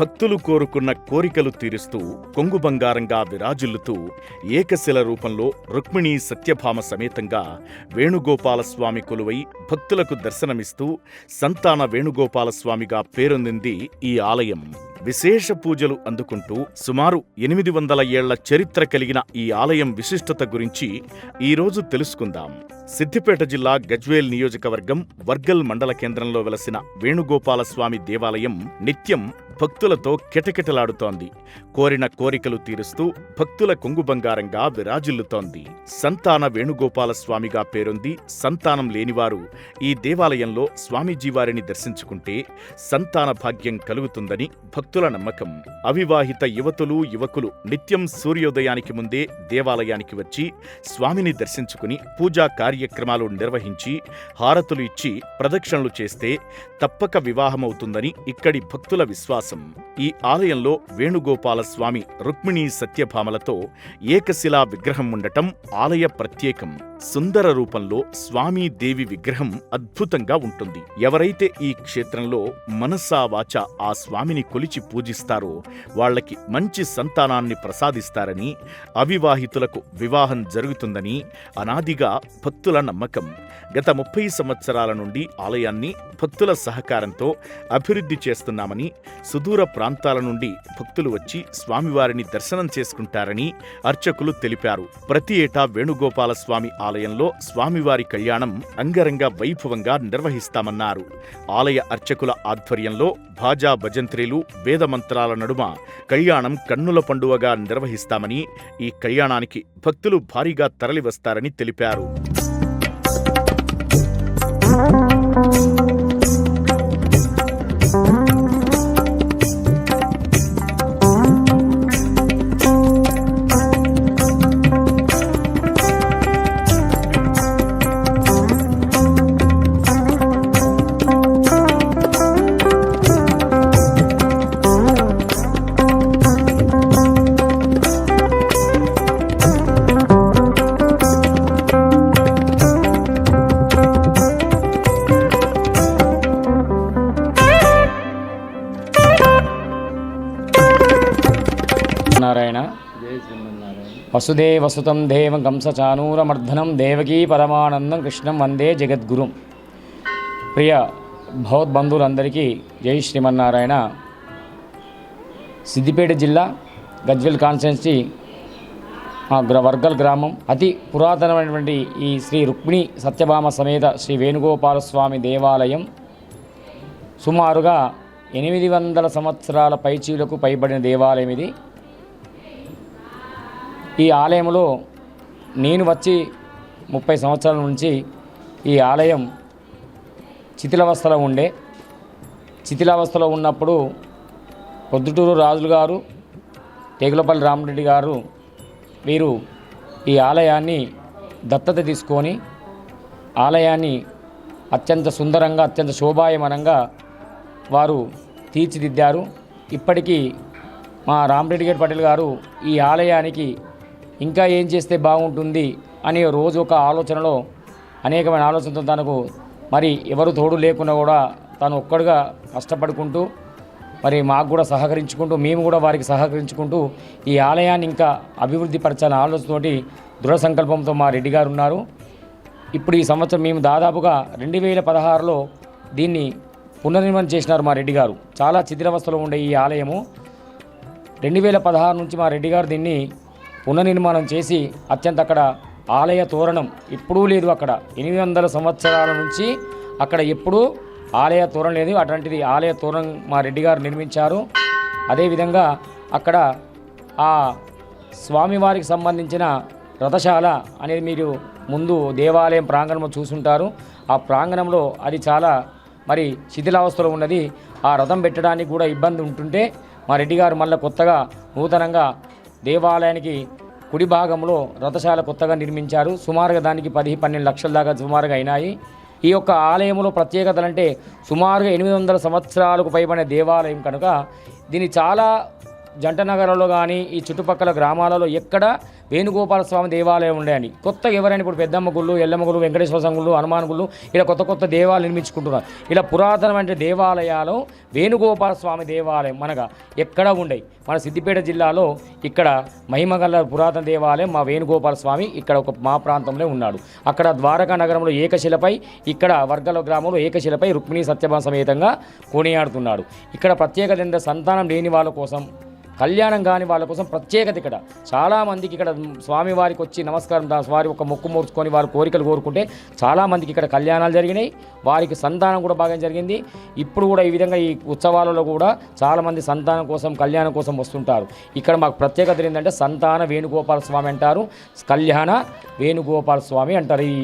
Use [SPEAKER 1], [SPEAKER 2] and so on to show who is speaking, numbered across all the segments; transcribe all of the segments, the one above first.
[SPEAKER 1] భక్తులు కోరుకున్న కోరికలు తీరుస్తూ కొంగు బంగారంగా విరాజిల్లుతూ ఏకశిల రూపంలో రుక్మిణీ సత్యభామ సమేతంగా వేణుగోపాలస్వామి కొలువై భక్తులకు దర్శనమిస్తూ సంతాన వేణుగోపాలస్వామిగా పేరొందింది ఈ ఆలయం. విశేష పూజలు అందుకుంటూ సుమారు ఎనిమిది వందల ఏళ్ళ చరిత్ర కలిగిన ఈ ఆలయం విశిష్టత గురించి ఈరోజు తెలుసుకుందాం. సిద్దిపేట జిల్లా గజ్వేల్ నియోజకవర్గం వర్గల్ మండల కేంద్రంలో వెలసిన వేణుగోపాలస్వామి దేవాలయం నిత్యం భక్తులతో కిటకిటలాడుతోంది. కోరిన కోరికలు తీరుస్తూ భక్తుల కొంగు బంగారంగా విరాజిల్లుతోంది. సంతాన వేణుగోపాలస్వామిగా పేరొంది సంతానం లేనివారు ఈ దేవాలయంలో స్వామీజీవారిని దర్శించుకుంటే సంతాన భాగ్యం కలుగుతుందని భక్తుల నమ్మకం. అవివాహిత యువతులు యువకులు నిత్యం సూర్యోదయానికి ముందే దేవాలయానికి వచ్చి స్వామిని దర్శించుకుని పూజా కార్యక్రమాలు నిర్వహించి హారతులు ఇచ్చి ప్రదక్షిణలు చేస్తే తప్పక వివాహమవుతుందని ఇక్కడి భక్తుల విశ్వాసం. ఈ ఆలయంలో వేణుగోపాల స్వామి రుక్మిణీ సత్యభామలతో ఏకశిలా విగ్రహం ఉండటం ఆలయ ప్రత్యేకం. సుందర రూపంలో స్వామి దేవి విగ్రహం అద్భుతంగా ఉంటుంది. ఎవరైతే ఈ క్షేత్రంలో మనసావాచ ఆ స్వామిని కొలిచి పూజిస్తారో వాళ్ళకి మంచి సంతానాన్ని ప్రసాదిస్తారని అవివాహితులకు వివాహం జరుగుతుందని అనాదిగా భక్తులు భక్తుల నమ్మకం. గత ముప్పై సంవత్సరాల నుండి ఆలయాన్ని భక్తుల సహకారంతో అభివృద్ధి చేస్తున్నామని సుదూర ప్రాంతాల నుండి భక్తులు వచ్చి స్వామివారిని దర్శనం చేసుకుంటారని అర్చకులు తెలిపారు. ప్రతి ఏటా వేణుగోపాల స్వామి ఆలయంలో స్వామివారి కళ్యాణం అంగరంగ వైభవంగా నిర్వహిస్తామన్నారు. ఆలయ అర్చకుల ఆధ్వర్యంలో భాజా భజంత్రీలు వేదమంత్రాల నడుమ కళ్యాణం కన్నుల పండువగా నిర్వహిస్తామని ఈ కళ్యాణానికి భక్తులు భారీగా తరలివస్తారని తెలిపారు.
[SPEAKER 2] నారాయణ వసుదేవసుతం దేవం కంసచానూరమర్ధనం దేవకీ పరమానందం కృష్ణం వందే జగద్గురుం. ప్రియ భగవద్బంధువులందరికీ జై శ్రీమన్నారాయణ. సిద్దిపేట జిల్లా గజ్వెల్ కాన్స్టిట్యున్సీ వర్గల్ గ్రామం. అతి పురాతనమైనటువంటి ఈ శ్రీ రుక్మిణి సత్యభామ సమేత శ్రీ వేణుగోపాల స్వామి దేవాలయం. సుమారుగా ఎనిమిది వందల సంవత్సరాల పైచీలకు పైబడిన దేవాలయం ఇది. ఈ ఆలయంలో నేను వచ్చి ముప్పై సంవత్సరాల నుంచి ఈ ఆలయం శిథిలావస్థలో ఉండే. శిథిలావస్థలో ఉన్నప్పుడు పొద్దుటూరు రాజులు గారు తేగులపల్లి రామరెడ్డి గారు వీరు ఈ ఆలయాన్ని దత్తత తీసుకొని ఆలయాన్ని అత్యంత సుందరంగా అత్యంత శోభాయమనంగా వారు తీర్చిదిద్దారు. ఇప్పటికీ మా రామరెడ్డి గేట్ పటేల్ గారు ఈ ఆలయానికి ఇంకా ఏం చేస్తే బాగుంటుంది అనే రోజు ఒక ఆలోచనలో అనేకమైన ఆలోచనతో తనకు మరి ఎవరు తోడు లేకున్నా కూడా తను ఒక్కడుగా కష్టపడుకుంటూ మరి మాకు కూడా సహకరించుకుంటూ మేము కూడా వారికి సహకరించుకుంటూ ఈ ఆలయాన్ని ఇంకా అభివృద్ధి పరచాలనే ఆలోచనతోటి దృఢ సంకల్పంతో మా రెడ్డి గారు ఉన్నారు. ఇప్పుడు ఈ సంవత్సరం మేము దాదాపుగా రెండు వేల పదహారులో దీన్ని పునర్నిర్మాణం చేసినారు మా రెడ్డి గారు. చాలా శిథిలావస్థలో ఉండే ఈ ఆలయము. రెండు వేల పదహారు నుంచి మా రెడ్డి గారు దీన్ని పునర్నిర్మాణం చేసి అత్యంత అక్కడ ఆలయ తోరణం ఎప్పుడూ లేదు అక్కడ. ఎనిమిది వందల సంవత్సరాల నుంచి అక్కడ ఎప్పుడూ ఆలయ తోరణం లేదు. అటువంటిది ఆలయ తోరణం మా రెడ్డి గారు నిర్మించారు. అదేవిధంగా అక్కడ ఆ స్వామివారికి సంబంధించిన రథశాల అనేది మీరు ముందు దేవాలయం ప్రాంగణంలో చూసుంటారు. ఆ ప్రాంగణంలో అది చాలా మరి శిథిలావస్థలో ఉన్నది. ఆ రథం పెట్టడానికి కూడా ఇబ్బంది ఉంటుంటే మా రెడ్డి గారు మళ్ళీ కొత్తగా నూతనంగా దేవాలయానికి కుడి భాగంలో రథశాల కొత్తగా నిర్మించారు. సుమారుగా దానికి పది పన్నెండు లక్షల దాకా సుమారుగా అయినాయి. ఈ యొక్క ఆలయంలో ప్రత్యేకతలు అంటే సుమారుగా ఎనిమిది వందల సంవత్సరాలకు పైబడిన దేవాలయం కనుక దీన్ని చాలా జంట నగరంలో కానీ ఈ చుట్టుపక్కల గ్రామాలలో ఎక్కడ వేణుగోపాల స్వామి దేవాలయం ఉండే అని. కొత్తగా ఎవరైనా ఇప్పుడు పెద్దమ్మ గుళ్ళు ఎల్లమ్మ గుళ్ళు వెంకటేశ్వర స్వామి గుళ్ళు హనుమాన్ గుళ్ళు ఇలా కొత్త కొత్త దేవాలయాలు నిర్మించుకుంటున్నారు. ఇలా పురాతనమైన దేవాలయాలు వేణుగోపాల స్వామి దేవాలయం మనగా ఎక్కడ ఉండయి. మన సిద్దిపేట జిల్లాలో ఇక్కడ మహిమగల పురాతన దేవాలయం మా వేణుగోపాల స్వామి ఇక్కడ ఒక మా ప్రాంతంలో ఉన్నాడు. అక్కడ ద్వారకా నగరంలో ఏకశిలపై ఇక్కడ వర్గల గ్రామంలో ఏకశిలపై రుక్మిణి సత్యభామ సమేతంగా కొనియాడుతున్నాడు. ఇక్కడ ప్రత్యేకత సంతానం లేని వాళ్ళ కోసం కళ్యాణం కాని వాళ్ళ కోసం ప్రత్యేకత ఇక్కడ. చాలామందికి ఇక్కడ స్వామివారికి వచ్చి నమస్కారం వారి ఒక మొక్కు మూర్చుకొని వారి కోరికలు కోరుకుంటే చాలామందికి ఇక్కడ కళ్యాణాలు జరిగినాయి. వారికి సంతానం కూడా బాగా జరిగింది. ఇప్పుడు కూడా ఈ విధంగా ఈ ఉత్సవాలలో కూడా చాలామంది సంతానం కోసం కళ్యాణం కోసం వస్తుంటారు. ఇక్కడ మాకు ప్రత్యేకత ఏంటంటే సంతాన వేణుగోపాల స్వామి అంటారు. కళ్యాణ వేణుగోపాల స్వామి అంటారు ఈ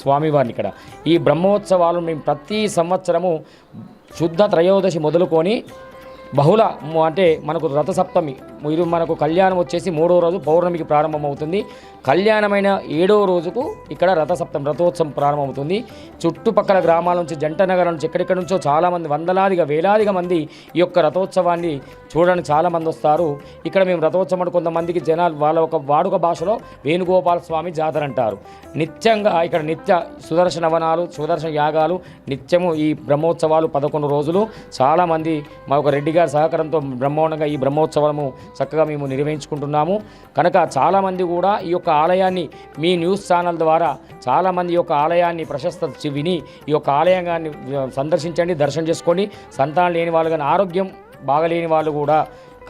[SPEAKER 2] స్వామివారిని ఇక్కడ. ఈ బ్రహ్మోత్సవాలు మేము ప్రతి సంవత్సరము శుద్ధ త్రయోదశి మొదలుకొని బహుళ అంటే మనకు రథసప్తమి ఇది మనకు కళ్యాణం వచ్చేసి మూడో రోజు పౌర్ణమికి ప్రారంభమవుతుంది. కళ్యాణమైన ఏడవ రోజుకు ఇక్కడ రథసప్తం రథోత్సవం ప్రారంభమవుతుంది. చుట్టుపక్కల గ్రామాల నుంచి జంట నగరం నుంచి ఎక్కడెక్కడి నుంచో చాలామంది వందలాదిగా వేలాదిగా మంది ఈ యొక్క రథోత్సవాన్ని చూడడానికి చాలామంది వస్తారు. ఇక్కడ మేము రథోత్సవం అంటే కొంతమందికి జనాలు వాళ్ళ ఒక వాడుక భాషలో వేణుగోపాల స్వామి జాతర అంటారు. నిత్యంగా ఇక్కడ నిత్య సుదర్శన వనాలు సుదర్శన యాగాలు నిత్యము ఈ బ్రహ్మోత్సవాలు పదకొండు రోజులు. చాలామంది మా ఒక రెడ్డి గారి సహకారంతో బ్రహ్మాండంగా ఈ బ్రహ్మోత్సవము చక్కగా మేము నిర్వహించుకుంటున్నాము. కనుక చాలామంది కూడా ఈ యొక్క ఆలయాన్ని మీ న్యూస్ ఛానల్ ద్వారా చాలామంది యొక్క ఆలయాన్ని ప్రశస్త విని ఈ యొక్క ఆలయాన్ని సందర్శించండి దర్శనం చేసుకోండి. సంతానం లేని వాళ్ళు కానీ ఆరోగ్యం బాగలేని వాళ్ళు కూడా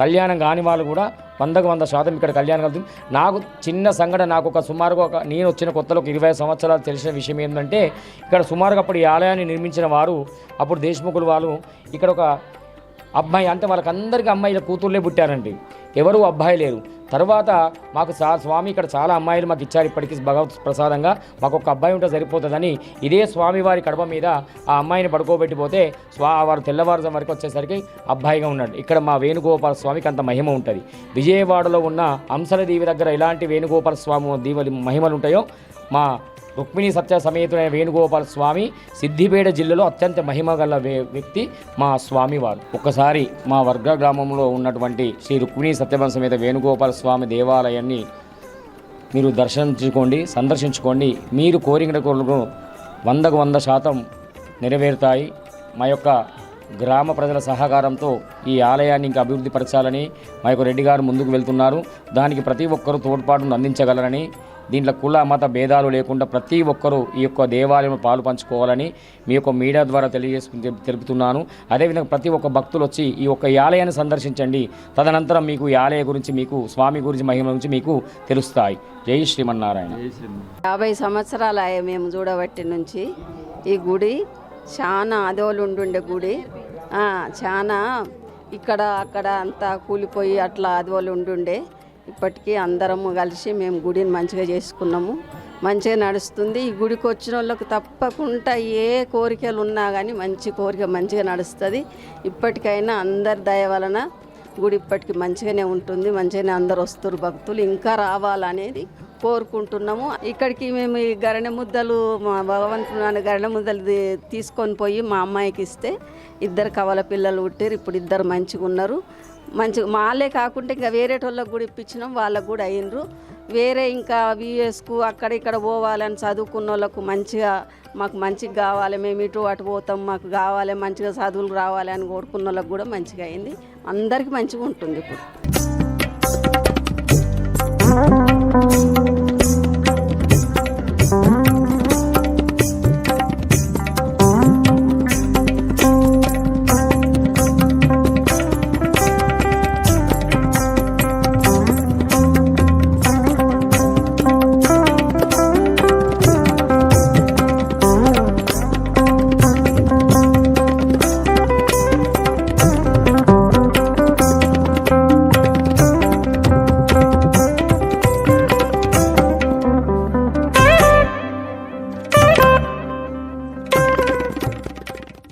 [SPEAKER 2] కళ్యాణం కాని వాళ్ళు కూడా వందకు వంద శాతం ఇక్కడ కళ్యాణం కలుగుతుంది. నాకు చిన్న సంఘటన నాకు ఒక సుమారుగా ఒక నేను వచ్చిన కొత్తలో ఒక ఇరవై సంవత్సరాలు తెలిసిన విషయం ఏంటంటే ఇక్కడ సుమారుగా అప్పుడు ఈ ఆలయాన్ని నిర్మించిన వారు అప్పుడు దేశముఖులు వాళ్ళు ఇక్కడ ఒక అబ్బాయి అంటే వాళ్ళకందరికీ అమ్మాయిల కూతుర్లే పుట్టారండి. ఎవరు అబ్బాయి లేరు. తర్వాత మాకు సా స్వామి ఇక్కడ చాలా అమ్మాయిలు మాకు ఇచ్చారు ఇప్పటికీ భగవత్ ప్రసాదంగా. మాకు ఒక అబ్బాయి ఉంటే సరిపోతుందని ఇదే స్వామివారి కడప మీద ఆ అమ్మాయిని పడుకోబెట్టిపోతే స్వా వారు తెల్లవారుజం వరకు వచ్చేసరికి అబ్బాయిగా ఉన్నాడు. ఇక్కడ మా వేణుగోపాల స్వామికి అంత మహిమ ఉంటుంది. విజయవాడలో ఉన్న అంశల దీవి దగ్గర ఎలాంటి వేణుగోపాల స్వామి దీవలి మహిమలు ఉంటాయో మా రుక్మిణి సత్య సమేతుడైన వేణుగోపాల స్వామి సిద్దిపేట జిల్లాలో అత్యంత మహిమ గల వ్యక్తి మా స్వామివారు. ఒకసారి మా వర్గ గ్రామంలో ఉన్నటువంటి శ్రీ రుక్మిణి సత్యభామ సమేత వేణుగోపాల స్వామి దేవాలయాన్ని మీరు దర్శించుకోండి సందర్శించుకోండి. మీరు కోరిన కోరికలు వందకు వంద శాతం నెరవేరుతాయి. మా యొక్క గ్రామ ప్రజల సహకారంతో ఈ ఆలయాన్ని ఇంకా అభివృద్ధి పరచాలని మా యొక్క రెడ్డి గారు ముందుకు వెళ్తున్నారు. దానికి ప్రతి ఒక్కరూ తోడ్పాటును అందించగలరని దీంట్లో కుల మత భేదాలు లేకుండా ప్రతి ఒక్కరూ ఈ యొక్క దేవాలయంలో పాలు పంచుకోవాలని మీ యొక్క మీడియా ద్వారా తెలియజేసుకుని తెలు- తెలుపుతున్నాను. అదేవిధంగా ప్రతి ఒక్క భక్తులు వచ్చి ఈ యొక్క ఈ ఆలయాన్ని సందర్శించండి. తదనంతరం మీకు ఈ ఆలయ గురించి మీకు స్వామి గురించి మహిమ గురించి మీకు తెలుస్తాయి. జై శ్రీమన్నారాయణ.
[SPEAKER 3] యాభై సంవత్సరాలు మేము చూడబట్టి నుంచి ఈ గుడి చాలా అదోలు ఉండుండే గుడి. ఆ, చాలా ఇక్కడ అక్కడ అంతా కూలిపోయి అట్లా అదోలు ఉండుండే ఇప్పటికీ అందరము కలిసి మేము గుడిని మంచిగా చేసుకున్నాము. మంచిగా నడుస్తుంది. ఈ గుడికి వచ్చిన వాళ్ళకి తప్పకుండా ఏ కోరికలు ఉన్నా కానీ మంచి కోరిక మంచిగా నడుస్తుంది. ఇప్పటికైనా అందరి దయ వలన గుడి ఇప్పటికి మంచిగానే ఉంటుంది. మంచిగానే అందరు వస్తారు భక్తులు. ఇంకా రావాలనేది కోరుకుంటున్నాము. ఇక్కడికి మేము ఈ గరణ ముద్దలు మా భగవంతుడు నాన్న గరణ ముద్దలు తీసుకొని పోయి మా అమ్మాయికి ఇస్తే ఇద్దరు కవల పిల్లలు పుట్టారు. ఇప్పుడు ఇద్దరు మంచిగా ఉన్నారు మంచిగా మాలే కాకుండా ఇంకా వేరే వాళ్ళకి కూడా ఇప్పించినాం వాళ్ళకు కూడా అయినరు వేరే ఇంకా విఎస్కు అక్కడ ఇక్కడ పోవాలని చదువుకున్న వాళ్ళకు మంచిగా మాకు మంచిగా కావాలి మేము ఇటు అటు పోతాం మాకు కావాలి మంచిగా చదువులు రావాలి అని కోరుకున్న వాళ్ళకి కూడా మంచిగా అయింది. అందరికీ మంచిగా ఉంటుంది ఇప్పుడు.